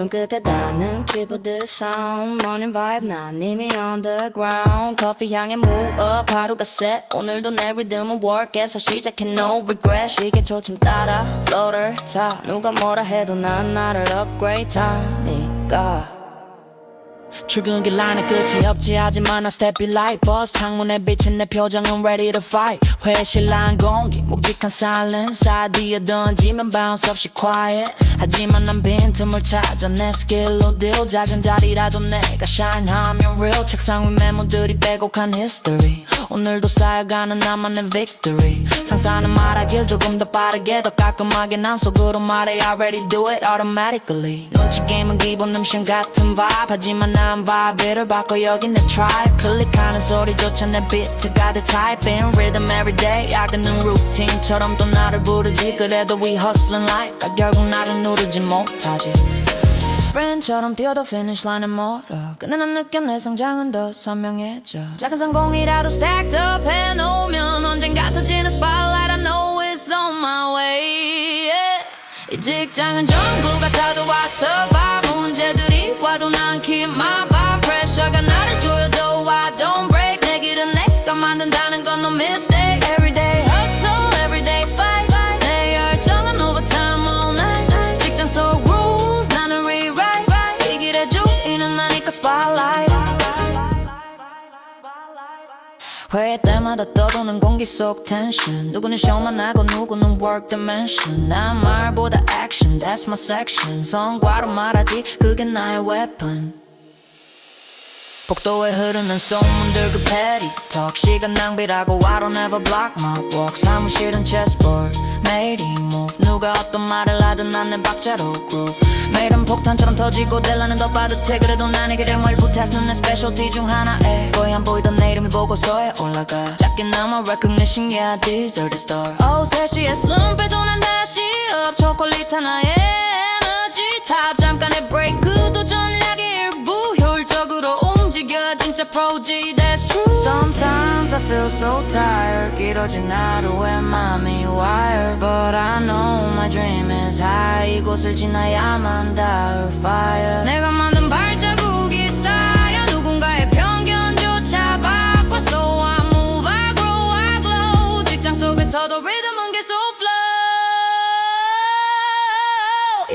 손끝에 닿는 keyboard sound Morning vibe 난 이미 on the ground 커피 향에 up 하루가 set 오늘도 내 리듬은 work에서 시작해 no regret 시계 초침 따라 floater 타 누가 뭐라 해도 난 나를 upgrade 타니까 출근길 라인에 끝이 없지. 하지만 난 step it like bus 창문에 비친 내 표정은 ready to fight. 회실 난 공기 묵직한 silence. 아이디어 던지면 bounce 없이 quiet. 하지만 난 빈틈을 찾아 내 스킬로 deal. 작은 자리라도 내가 shine 하면 real. 책상 위 메모들이 빼곡한 history 오늘도 쌓여가는 나만의 victory. 상사는 말하길 조금 더 빠르게 더 깔끔하게 난 속으로 말해. I already do it automatically. 눈치 게임은 기본 음식 같은 vibe. 하지만 난 vibe를 바꿔 여기 내 tribe. 클릭하는 소리조차 내 비트가 돼 type. In rhythm everyday 야근은 루틴처럼 또 나를 부르지. 그래도 we hustling life 나 결국 나를 누르지 못하지 sprint처럼 뛰어도 finish line은 멀어 근데 난 느껴 내 성장은 더 선명해져 작은 성공이라도 stacked up 해놓으면 언젠가 터지는 spotlight I know it's on my way yeah. 이 직장은 전부 같아도 와서 봐 문제들이 와도 난 keep my vibe pressure가 나를 조여도 I don't break 내 길은 내가 만든다는 건 no mistake everyday 회의 때마다 떠도는 공기 속 텐션 누구는 쇼만 하고 누구는 work dimension 난 말보다 action that's my section 성과로 말하지 그게 나의 weapon 복도에 흐르는 소문들 그 petty talk 시간 낭비라고 I don't ever block my walk 사무실은 chessboard 매일이 move. 누가 어떤 말을 하든 난 내 박자로 groove. 매일은 폭탄처럼 터지고 델라는 더 빠듯해. 그래도 나에게 뭘 부타스는 내 specialty 중 하나에. 거의 안 보이던 내 이름이 보고서에 올라가. 작게나마 recognition yeah I deserve a star oh 3시에 slumpe도 난 다시 up. 초콜릿 하나에 에너지. 탑 잠깐의 브레이크도 효율적으로 움직여 진짜 프로지 that's true Sometimes I feel so tired 길어진 하루에 맘이 wired But I know my dream is high 이곳을 지나야만 닿을 fire 내가 만든 발자국이 쌓여 누군가의 편견조차 바꿔 So I move, I grow, I glow 직장 속에서도 리듬은 계속 flow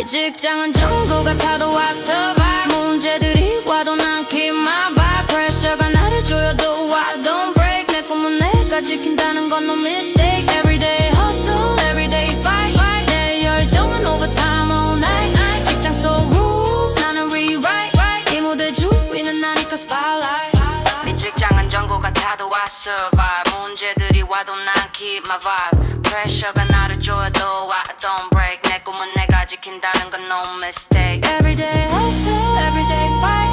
이 직장은 전부 같아도 와서 봐 문제들이 내가 지킨다는 건 no mistake everyday hustle everyday fight 내 열정은 overtime all night 직장 속 rules 나는 rewrite 이 무대 주인은 나니까 spotlight 네 직장은 전구 같아도 I survive 문제들이 와도 난 keep my vibe pressure가 나를 조여도 I don't break 내 꿈은 내가 지킨다는 건 no mistake Everyday hustle, everyday fight, fight,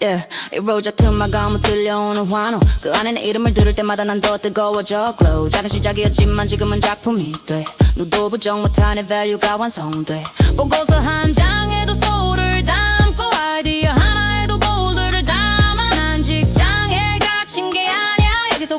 Yeah, 이 로자 가면 들려오는 환호. 그 안에 내 이름을 들을 때마다 난 더 뜨거워져 glow. 작은 시작이었지만 지금은 작품이 돼. 누도 부정 의 value가 완성돼. 보고서 한 장에도 소울을 담고 아이디어 하나에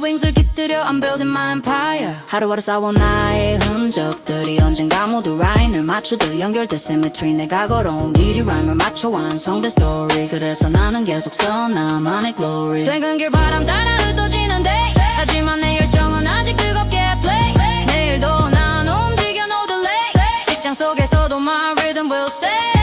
윙스를 깃들여 I'm building my empire. 하루하루 싸워 나의 흔적들이 언젠가 모두 라인을 맞추듯 연결돼 symmetry 내가 걸어온 길이 라임을 맞춰 완성된 story. 그래서 나는 계속 써 나만의 glory. 퇴근 길 바람 따라 흩어지는 day 하지만 내 열정은 아직 뜨겁게 play. 내일도 난 움직여 no delay 직장 속에서도 my rhythm will stay